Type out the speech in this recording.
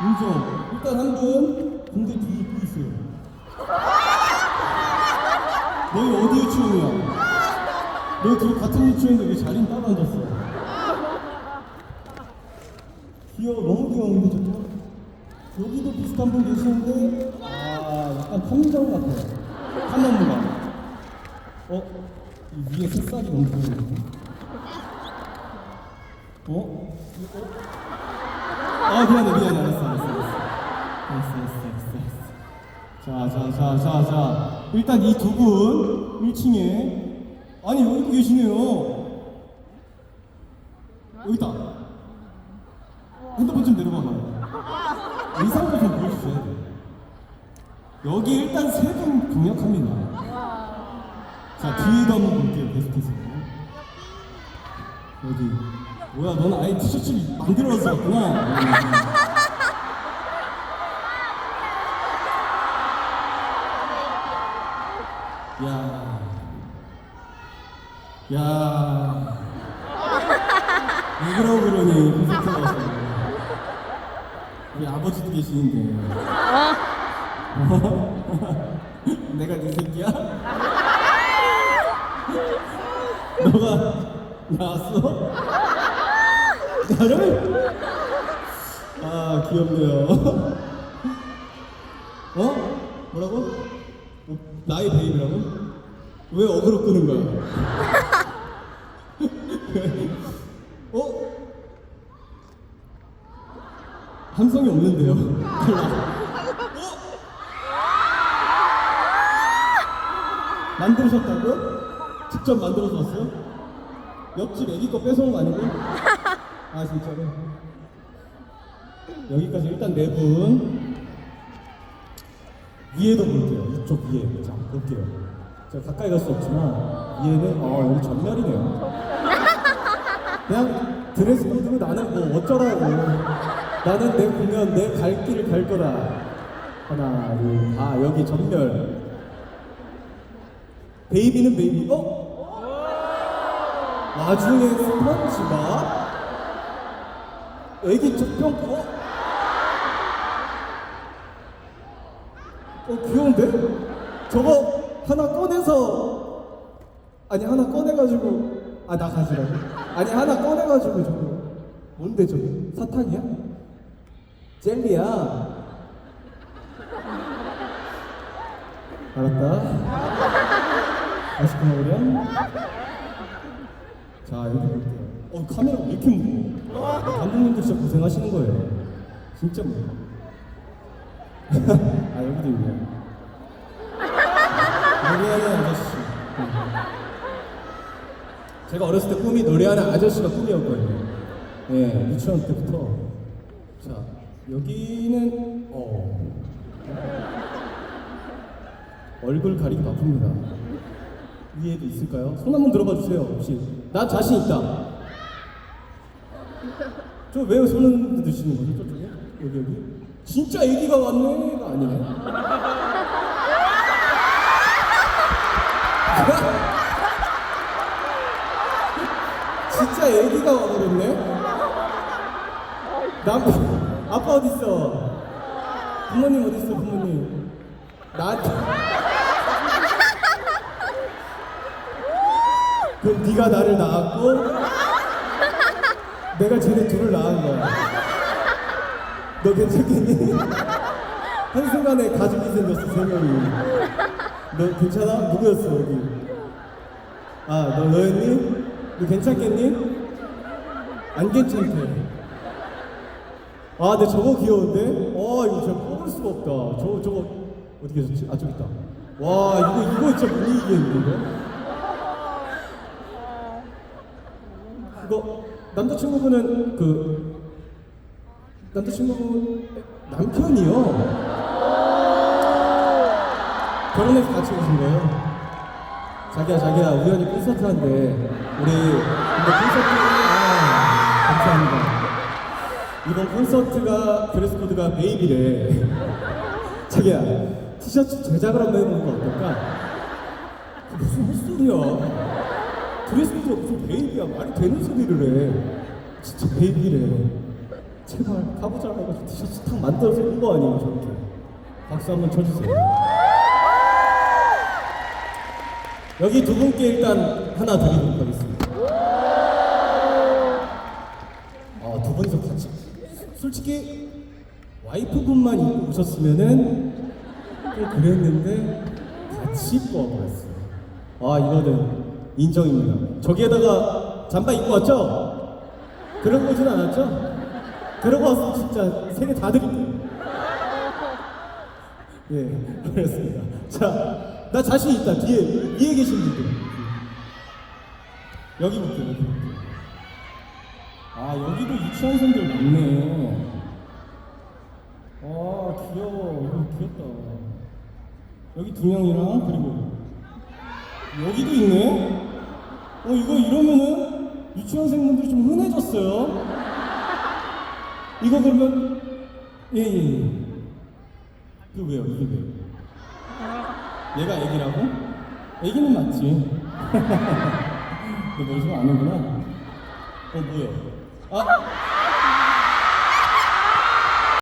인정. 일단 한 분, 근데 뒤에 또 있어요. 너희 어디 유치원이야? 너희 둘이 같은 유치원인데 왜 자리는 따로 앉았어? 귀여워, 너무 귀여운데 저도. 여기도 비슷한 분 계시는데, 아, 약간 탐정 같아요. 탐험가. 어? 이 위에 새싹이 너무 보이는데? 어? 어? 아 미안해 미안해 알았어 자자자자 자 일단 이 두 분 1층에 아니 여기 계시네요. 여기 있다. 핸드폰 좀 내려봐봐요 의상도 좀 보여주셔야 돼 여기 일단 세 분 강력합니다. 자 뒤에도 한번 볼게요 계속해서. 어디? 뭐야 넌 아예 티셔츠를 만들어서 왔구나 야, 야, 왜 그러고 그러니 콘서트 가서 우리 아버지도 계시는데 내가 네 새끼야? 너가 나왔어? 나를? 아 귀엽네요. 어? 뭐라고? 어, 나의 베이비라고? 왜 어그로 끄는 거야? 어? 함성이 없는데요? 어? 만드셨다고? 직접 만들어서 왔어요? 옆집 애기 거 뺏어온 거 아니고? 아 진짜로? 여기까지 일단 네분 위에도 볼게요. 이쪽 위에 자 볼게요. 제가 가까이 갈 수 없지만 위에는 어 여기 전멸이네요. 그냥 드레스 코드고 나는 뭐 어쩌라고. 나는 내 공연 내 갈 길을 갈 거다. 하나 둘 아 여기 전멸. 베이비는 베이비. 어? 나중에 스펀지밥? 애기 적병 어? 어 귀여운데? 저거 하나 꺼내서 아니 하나 꺼내가지고 아 나 가지라고? 아니 하나 꺼내가지고 저거. 뭔데 저거 사탕이야? 젤리야. 알았다. 맛있게 먹으렴 자 여기 볼게요. 어 카메라가 왜 이렇게 무거워? 감독님들 진짜 고생하시는 거예요. 진짜 무거워 아 여기도 있네. 노래하는 아저씨. 제가 어렸을 때 꿈이 노래하는 아저씨가 꿈이었거든요. 예 유치원 때부터. 자 여기는 어. 얼굴 가리기 바쁩니다. 위에도 있을까요? 손 한번 들어봐 주세요 혹시. 나 자신 있다. 저 왜 손을 드시는 거죠? 저쪽에? 여기 여기 진짜 애기가 왔네가 아니네. 진짜 애기가 와버렸네. 남 아빠 어디 있어? 부모님 어디 있어 부모님? 나한테. 그럼 네가 나를 낳았고 내가 쟤네 둘을 낳은 거야 너 괜찮겠니? 한순간에 가족이 생겼어 세 명이 너 괜찮아? 누구였어 여기 아 너 너였니? 너 괜찮겠니? 안 괜찮대 아 근데 저거 귀여운데? 와 이거 진짜 뽑을 수가 없다 저거 저거 어디 계셨지? 아 저기 있다 와 이거 이거 진짜 못 이기겠는데 이거 이거 남자친구분은 그 남자친구분 남편이요? 결혼해서 같이 오신 거예요? 자기야 자기야 우연히 콘서트 한대. 우리 근데 콘서트 아 감사합니다. 이번 콘서트가 드레스 코드가 베이비래. 자기야 티셔츠 제작을 한번 해보는 거 어떨까? 그 무슨 헛소리야? 드레스 코드가 무슨 베이비야. 말이 되는 소리를 해. 진짜 베이비래 제발 가보자 해가지고 티셔츠 탁 만들어서 입은 거 아니에요 저렇게 박수 한번 쳐주세요. 여기 두 분께 일단 하나 드리도록 하겠습니다. 아, 두 분이서 같이. 솔직히 와이프분만 입고 오셨으면은 좀 그랬는데 같이 입고 와버렸어요. 아 이거는 인정입니다. 저기에다가 잠바 입고 왔죠? 그런 거진 않았죠? 왔으면 진짜 세개 다 드릴게요 예 그렇습니다 자 나 자신 있다 뒤에 위에 계신 분들 여기 볼게요 여기 볼게요 아 여기도 유치원생들 많네. 아 귀여워. 이거 귀엽다. 여기 두 명이랑 그리고 여기도 있네. 어 이거 이러면은 유치원생분들이 좀 흔해졌어요. 이거 그러면 예예 예, 예. 그 왜요? 이게 왜요? 얘가 애기라고? 애기는 맞지. 너 너희 좀 아는구나. 어 뭐야? 아